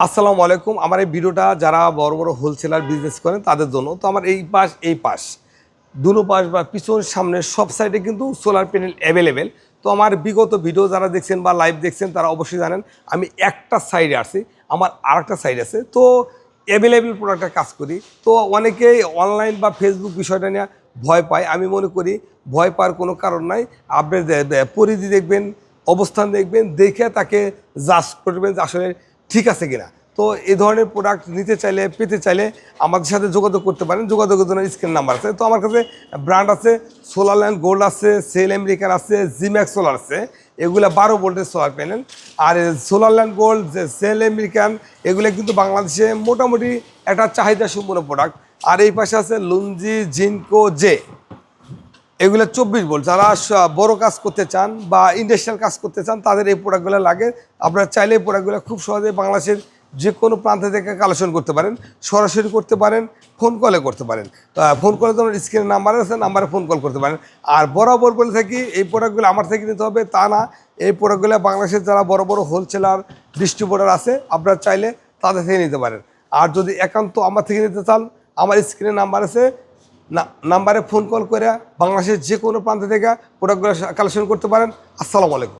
আসসালামু আলাইকুম। আমার এই ভিডিওটা যারা বড় বড় হোলসেলার বিজনেস করেন, তাদের জন্য। তো আমার এই পাশ এই পাশ। দুনো পাশ বা পিছন সামনে সব সাইডে কিন্তু সোলার প্যানেল অ্যাভেলেবেল তো আমার বিগত ভিডিও যারা দেখছেন বা লাইভ দেখছেন, তারা অবশ্যই জানেন, আমি একটা সাইডে আসি আমার আরেকটা সাইড আছে। তো অ্যাভেলেবেল প্রোডাক্টে কাজ করি। তো অনেকেই অনলাইন বা ফেসবুক বিষয়টা নিয়ে ভয় পায়। আমি মনে করি ভয় পাওয়ার কোনো কারণ নাই। আপনি পরিধি দেখবেন, অবস্থান দেখবেন, দেখে তাকে জাজ করবেন যে আসলে ঠিক আছে কিনা। তো এই ধরনের প্রোডাক্ট নিতে চাইলে, পেতে চাইলে আমাদের সাথে যোগাযোগ করতে পারেন। যোগাযোগের জন্য স্ক্রিন নাম্বার আছে। তো আমার কাছে ব্র্যান্ড আছে সোলার ল্যান্ড গোল্ড আছে সেল আমেরিকান আছে জিম্যাক্স সোলার আছে। এগুলো বারো ভোল্টের সোলার প্যানেল আর solar land gold cell American এগুলো কিন্তু বাংলাদেশে মোটামুটি একটা চাহিদা সম্পূর্ণ প্রোডাক্ট আর এই পাশে আছে লুঞ্জি জিনকো জে এগুলো চব্বিশ ভোল্ট। যারা বড় কাজ করতে চান বা ইন্ডাস্ট্রিয়াল কাজ করতে চান, তাদের এই প্রোডাক্টগুলো লাগে। আপনারা চাইলে এই প্রোডাক্টগুলো খুব সহজে বাংলাদেশের যে কোনো প্রান্ত থেকে কালেকশন করতে পারেন। সরাসরি করতে পারেন ফোন কলে করতে পারেন। ফোন কলে তোমার স্ক্রিনের নাম্বার আছে নাম্বারে ফোন কল করতে পারেন। আর বরাবর বলে থাকি, এই প্রোডাক্টগুলো আমার থেকে নিতে হবে, তা না, এই প্রোডাক্টগুলো বাংলাদেশের যারা বড় বড় হোলসেলার ডিস্ট্রিবিউটার আছে, আপনারা চাইলে তাদের থেকে নিতে পারেন। আর যদি একান্ত আমার থেকে নিতে চান, আমার স্ক্রিনে নাম্বার আছে না, নাম্বারে ফোন কল করে বাংলাদেশের যে কোনো প্রান্ত থেকে প্রোডাক্টগুলো কালেকশন করতে পারেন। আসসালামু আলাইকুম।